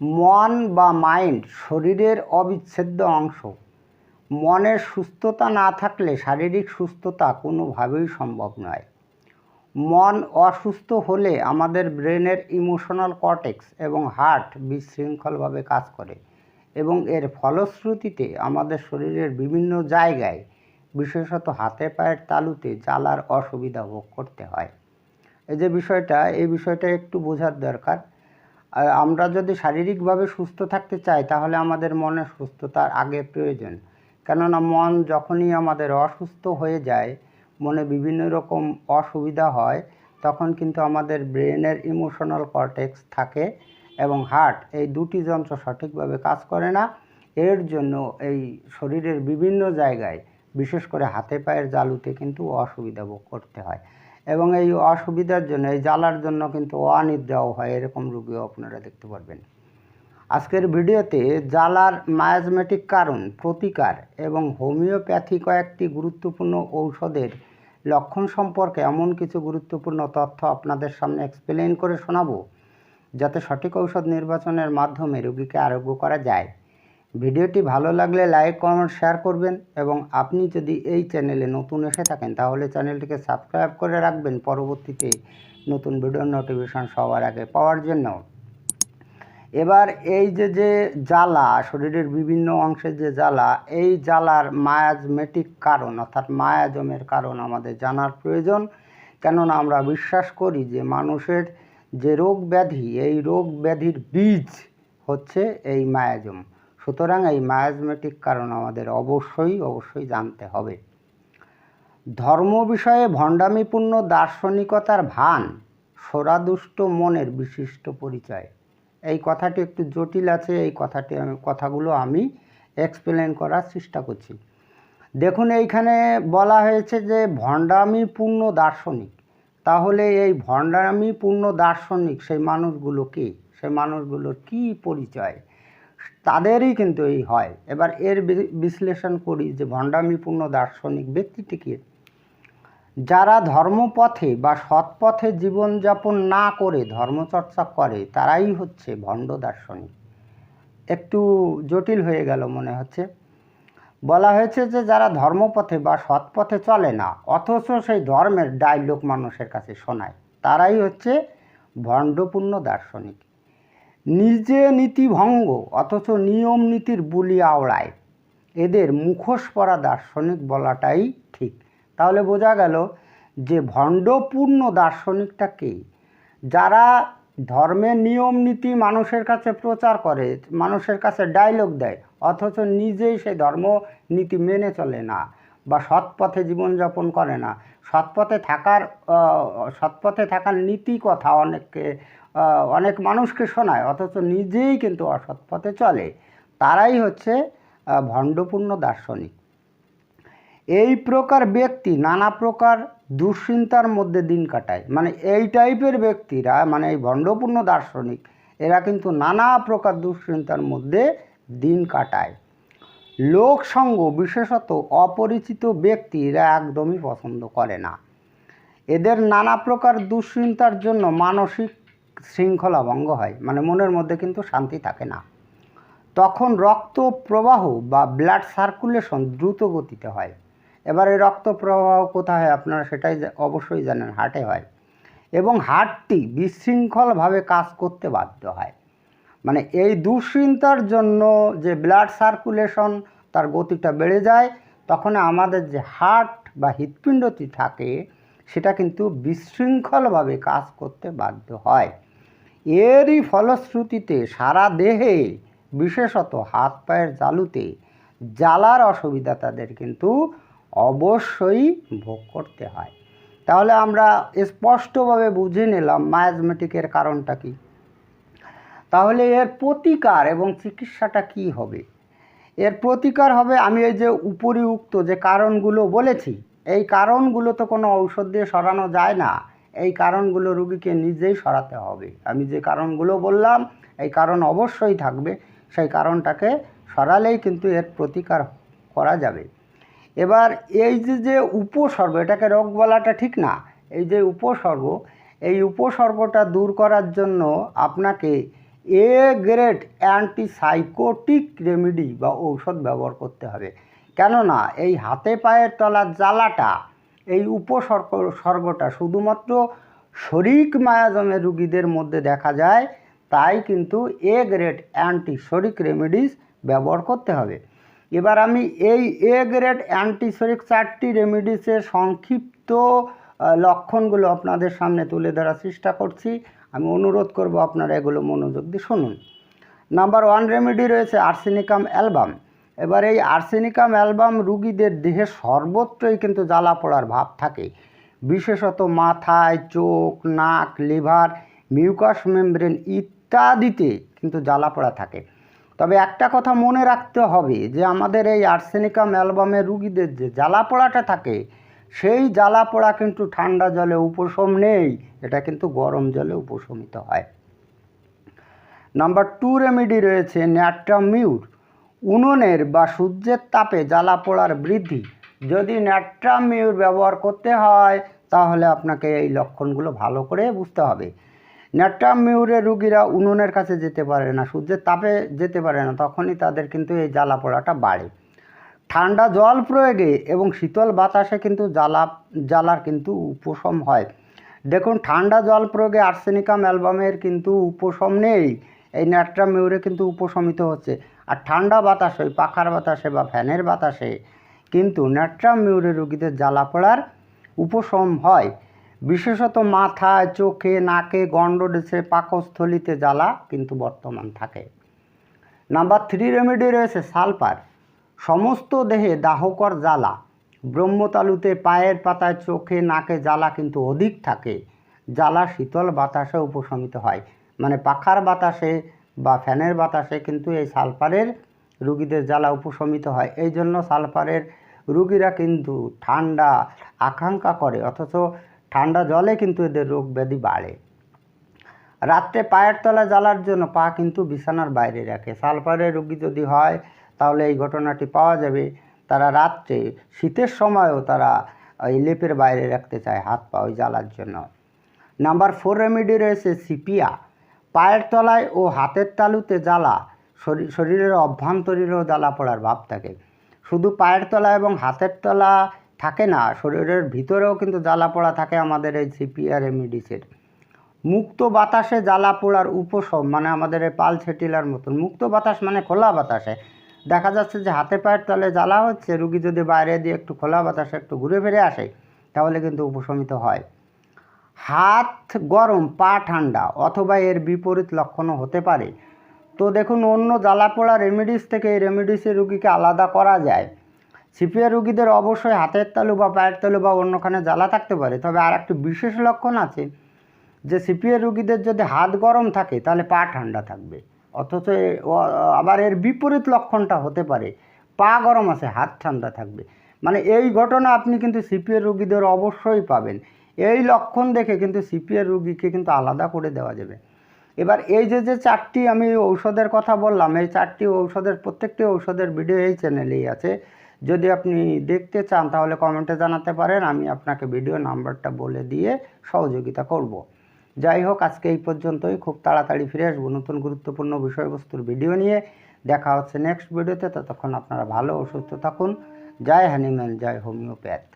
মন বা মাইন্ড শরীরের অবিচ্ছেদ্য অংশ। মনের সুস্থতা না থাকলে শারীরিক সুস্থতা কোনোভাবেই সম্ভব নয়। মন অসুস্থ হলে আমাদের ব্রেনের ইমোশনাল কর্টেক্স এবং হার্ট বিশৃঙ্খলভাবে কাজ করে এবং এর ফলশ্রুতিতে আমাদের শরীরের বিভিন্ন জায়গায়, বিশেষত হাতে পায়ের তালুতে, জ্বালার অসুবিধা ভোগ করতে হয়। এই যে বিষয়টা, এই বিষয়টা একটু বোঝার দরকার। আমরা যদি শারীরিকভাবে সুস্থ থাকতে চাই, তাহলে আমাদের মনের সুস্থতার আগে প্রয়োজন। কেননা মন যখনই আমাদের অসুস্থ হয়ে যায়, মনে বিভিন্ন রকম অসুবিধা হয়, তখন কিন্তু আমাদের ব্রেনের ইমোশনাল কর্টেক্স থাকে এবং হার্ট এই দুটি যন্ত্র সঠিকভাবে কাজ করে না। এর জন্য এই শরীরের বিভিন্ন জায়গায়, বিশেষ করে হাতে পায়ের জালুতে কিন্তু অসুবিধা ভোগ করতে হয়। এবং এই অসুবিধার জন্য, এই জ্বালার জন্য কিন্তু অনিদ্রাও হয়, এরকম রুগীও আপনারা দেখতে পারবেন। আজকের ভিডিওতে জ্বালার মায়াজমেটিক কারণ, প্রতিকার এবং হোমিওপ্যাথি কয়েকটি গুরুত্বপূর্ণ ঔষধের লক্ষণ সম্পর্কে এমন কিছু গুরুত্বপূর্ণ তথ্য আপনাদের সামনে এক্সপ্লেন করে শোনাবো, যাতে সঠিক ঔষধ নির্বাচনের মাধ্যমে রোগীকে আরোগ্য করা যায়। ভিডিওটি ভালো লাগলে লাইক, কমেন্ট, শেয়ার করবেন এবং আপনি যদি এই চ্যানেলে নতুন এসে থাকেন তাহলে চ্যানেলটিকে সাবস্ক্রাইব করে রাখবেন পরবর্তীতে নতুন ভিডিওর নোটিফিকেশন সবার আগে পাওয়ার জন্য। এবার এই যে যে জ্বালা, শরীরের বিভিন্ন অংশে যে জ্বালা, এই জ্বালার মায়াজমেটিক কারণ অর্থাৎ মায়াজমের কারণ আমাদের জানার প্রয়োজন। কেননা আমরা বিশ্বাস করি যে মানুষের যে রোগ ব্যাধি, এই রোগ ব্যাধির বীজ হচ্ছে এই মায়াজম। সুতরাং এই মায়াজমেটিক কারণ আমাদের অবশ্যই অবশ্যই জানতে হবে। ধর্ম বিষয়ে ভণ্ডামিপূর্ণ দার্শনিকতার ভান, সরাদুষ্ট মনের বিশিষ্ট পরিচয়। এই কথাটি একটু জটিল আছে, এই কথাটি আমি, কথাগুলো আমি এক্সপ্লেন করার চেষ্টা করছি। দেখুন, এইখানে বলা হয়েছে যে ভণ্ডামিপূর্ণ দার্শনিক, তাহলে এই ভণ্ডামিপূর্ণ দার্শনিক সেই মানুষগুলো কে? সেই মানুষগুলোর কী পরিচয়? তাদেরই কিন্তু এই হয়। এবার এর বিশ্লেষণ করি যে ভণ্ডামিপূর্ণ দার্শনিক ব্যক্তিটিকে যারা ধর্মপথে বা সৎপথে জীবনযাপন না করে ধর্মচর্চা করে, তারাই হচ্ছে ভণ্ড দার্শনিক। একটু জটিল হয়ে গেল মনে হচ্ছে। বলা হয়েছে যে যারা ধর্মপথে বা সৎপথে চলে না, অথচ সেই ধর্মের ডায়লগ মানুষের কাছে শোনায়, তারাই হচ্ছে ভণ্ডপূর্ণ দার্শনিক। নিজে নীতিভঙ্গ, অথচ নিয়ম নীতির বুলি আওড়ায়। এদের মুখোশ পরা দার্শনিক বলাটাই ঠিক। তাহলে বোঝা গেল যে ভণ্ডপূর্ণ দার্শনিকটা কে? যারা ধর্মের নিয়ম নীতি মানুষের কাছে প্রচার করে, মানুষের কাছে ডায়লগ দেয়, অথচ নিজেই সেই ধর্ম নীতি মেনে চলে না বা সৎপথে জীবনযাপন করে না। সৎপথে থাকার সৎপথে থাকার নীতি কথা অনেককে অনেক মানুষকে শোনায়, অথচ নিজেই কিন্তু অসৎ পথে চলে। তারাই হচ্ছে ভণ্ডপূর্ণ দার্শনিক। এই প্রকার ব্যক্তি নানা প্রকার দুশ্চিন্তার মধ্যে দিন কাটায়। মানে এই টাইপের ব্যক্তিরা মানে এই ভণ্ডপূর্ণ দার্শনিক, এরা কিন্তু নানা প্রকার দুশ্চিন্তার মধ্যে দিন কাটায়। লোকসঙ্গ, বিশেষত অপরিচিত ব্যক্তি, এরা একদমই পছন্দ করে না। এদের নানা প্রকার দুশ্চিন্তার জন্য মানসিক শৃঙ্খলা ভঙ্গ হয় মানে মনের মধ্যে কিন্তু শান্তি থাকে না। তখন রক্ত প্রবাহ বা ব্লাড সার্কুলেশন দ্রুত গতিতে হয়। এবার এই রক্ত প্রবাহ কোথায় হয় আপনারা সেটাই অবশ্যই জানেন হার্টে হয়। এবং হার্টটি বিশৃঙ্খলভাবে কাজ করতে বাধ্য হয়। মানে এই দুশ্চিন্তার জন্য যে ব্লাড সার্কুলেশন তার গতিটা বেড়ে যায়, তখন আমাদের যে হার্ট বা হৃৎপিণ্ডটি থাকে, সেটা কিন্তু বিশৃঙ্খলভাবে কাজ করতে বাধ্য হয়। এরই ফলশ্রুতিতে সারা দেহে, বিশেষত হাত পায়ের জালুতে, জ্বালার অসুবিধা তাদের কিন্তু অবশ্যই ভোগ করতে হয়। তাহলে আমরা স্পষ্টভাবে বুঝে নিলাম মায়াজমেটিকের কারণটা কি। তাহলে এর প্রতিকার এবং চিকিৎসাটা কি হবে? এর প্রতিকার হবে আমি এই যে উপরিউক্ত যে কারণগুলো বলেছি, এই কারণগুলো তো কোনো ঔষধ দিয়ে সরানো যায় না। এই কারণগুলো রুগীকে নিজেই সরাতে হবে। আমি যে কারণগুলো বললাম, এই কারণ অবশ্যই থাকবে। সেই কারণটাকে সরালেই কিন্তু এর প্রতিকার করা যাবে। এবার এই যে যে উপসর্গ, এটাকে রোগ বলাটা ঠিক না, এই যে উপসর্গ, এই উপসর্গটা দূর করার জন্য আপনাকে এ গ্রেড অ্যান্টিসাইকোটিক রেমেডি বা ঔষধ ব্যবহার করতে হবে। কেননা এই হাতে পায়ের তলার জ্বালাটা এই উপসর্গ সর্গটা শুধুমাত্র শরিক মায়াজমের রুগীদের মধ্যে দেখা যায়, তাই কিন্তু A grade anti psoric remedies ব্যবহার করতে হবে। এবার আমি এই এ গ্রেড অ্যান্টিসরিক চারটি রেমেডিসের সংক্ষিপ্ত লক্ষণগুলো আপনাদের সামনে তুলে ধরার চেষ্টা করছি। আমি অনুরোধ করব আপনারা এগুলো মনোযোগ দিয়ে শুনুন। নাম্বার ওয়ান রেমেডি রয়েছে আর্সেনিকাম অ্যালবাম এবার এই আর্সেনিকাম অ্যালবাম রুগীদের দেহে সর্বত্রই কিন্তু জ্বালা পড়ার ভাব থাকে। বিশেষত মাথায়, চোখ, নাক, লিভার, মিউকাস মেমব্রেন ইত্যাদিতে কিন্তু জ্বালা পড়া থাকে। তবে একটা কথা মনে রাখতে হবে যে, আমাদের এই আর্সেনিকাম অ্যালবামে রুগীদের যে জ্বালা পোড়াটা থাকে, সেই জ্বালা পোড়া কিন্তু ঠান্ডা জলে উপশম নেই, এটা কিন্তু গরম জলে উপশমিত হয়। নাম্বার টু রেমেডি রয়েছে ন্যাট্রামিউর। উনুনের বা সূর্যের তাপে জ্বালা পোড়ার বৃদ্ধি। যদি ন্যাট্রামিউর ব্যবহার করতে হয়, তাহলে আপনাকে এই লক্ষণগুলো ভালো করে বুঝতে হবে। ন্যাট্রামিউরের রুগীরা উনুনের কাছে যেতে পারে না, সূর্যের তাপে যেতে পারে না, তখনই তাদের কিন্তু এই জ্বালা পোড়াটা বাড়ে। ঠান্ডা জল প্রয়োগে এবং শীতল বাতাসে কিন্তু জ্বালা, জ্বালার কিন্তু উপশম হয়। দেখুন, ঠান্ডা জল প্রয়োগে আর্সেনিকাম অ্যালবামের কিন্তু উপশম নেই। এই ন্যাট্রামিউরে কিন্তু উপশমিত হচ্ছে। আর ঠান্ডা বাতাসে ওই পাখার বাতাসে বা ফ্যানের বাতাসে কিন্তু ন্যাট্রামিউরে রোগীদের জ্বালা পড়ার উপশম হয়। বিশেষত মাথায়, চোখে, নাকে গন্ডদেশে পাকস্থলিতে জ্বালা কিন্তু বর্তমান থাকে। নাম্বার থ্রি রেমেডি রয়েছে সালফার সমস্ত দেহে দাহকর জ্বালা। ব্রহ্মতালুতে পায়ের পাতায় চোখে, নাকে জ্বালা কিন্তু অধিক থাকে। জ্বালা শীতল বাতাসে উপশমিত হয়। মানে পাখার বাতাসে বা ফ্যানের বাতাসে কিন্তু এই সালফারের রুগীদের জ্বালা উপশমিত হয়। এই জন্য সালফারের রুগীরা কিন্তু ঠান্ডা আকাঙ্ক্ষা করে, অথচ ঠান্ডা জলে কিন্তু এদের রোগ ব্যাধি বাড়ে। রাত্রে পায়ের তলা জ্বালার জন্য পা কিন্তু বিছানার বাইরে রাখে। সালফারের রুগী যদি হয়, তাহলে এই ঘটনাটি পাওয়া যাবে। তারা রাত্রে শীতের সময়ও তারা ওই লেপের বাইরে রাখতে চায় হাত পা ওই জ্বালার জন্য। নাম্বার ফোর রেমেডি রয়েছে সিপিয়া পায়ের তলায় ও হাতের তালুতে জ্বালা শরীর শরীরের অভ্যন্তরীণও জ্বালা পড়ার ভাব থাকে। শুধু পায়ের তলা এবং হাতের তলা থাকে না, শরীরের ভিতরেও কিন্তু জ্বালা পড়া থাকে আমাদের এই সিপিয়া রেমেডিসের মুক্ত বাতাসে জ্বালা পোড়ার উপশম মানে আমাদের এই পাল ছেটিলার মতন। মুক্ত বাতাস মানে খোলা বাতাসে। দেখা যাচ্ছে যে হাতে পায়ের তলে জ্বালা হচ্ছে, রুগী যদি বাইরে দিয়ে একটু খোলা বাতাসে একটু ঘুরে ফিরে আসে, তাহলে কিন্তু উপশমিত হয়। হাত গরম, পা ঠান্ডা অথবা এর বিপরীত লক্ষণও হতে পারে। তো দেখুন, অন্য জ্বালা পোড়া রেমেডিস থেকে এই রেমেডিসের রুগীকে আলাদা করা যায়। সিপিআর রুগীদের অবশ্যই হাতের তালু বা পায়ের তালু বা অন্যখানে জ্বালা থাকতে পারে, তবে আর একটি বিশেষ লক্ষণ আছে যে সিপিএ রুগীদের যদি হাত গরম থাকে, তাহলে পা ঠান্ডা থাকবে। অথচ আবার এর বিপরীত লক্ষণটা হতে পারে, পা গরম আছে, হাত ঠান্ডা থাকবে। মানে এই ঘটনা আপনি কিন্তু সিপিএ রুগীদের অবশ্যই পাবেন। এই লক্ষণ দেখে কিন্তু সিপিআর রুগীকে কিন্তু আলাদা করে দেওয়া যাবে। এবার এই যে যে চারটি আমি ঔষধের কথা বললাম, এই চারটি ঔষধের, প্রত্যেকটি ঔষধের ভিডিও এই চ্যানেলেই আছে। যদি আপনি দেখতে চান, তাহলে কমেন্টে জানাতে পারেন, আমি আপনাকে ভিডিও নাম্বারটা বলে দিয়ে সহযোগিতা করব। যাই হোক, আজকে এই পর্যন্তই। খুব তাড়াতাড়ি ফিরে আসব নতুন গুরুত্বপূর্ণ বিষয়বস্তুর ভিডিও নিয়ে। দেখা হচ্ছে নেক্সট ভিডিওতে ততক্ষণ আপনারা ভালো ও সুস্থ থাকুন। জয় হ্যানিম্যান জয় হোমিওপ্যাথ।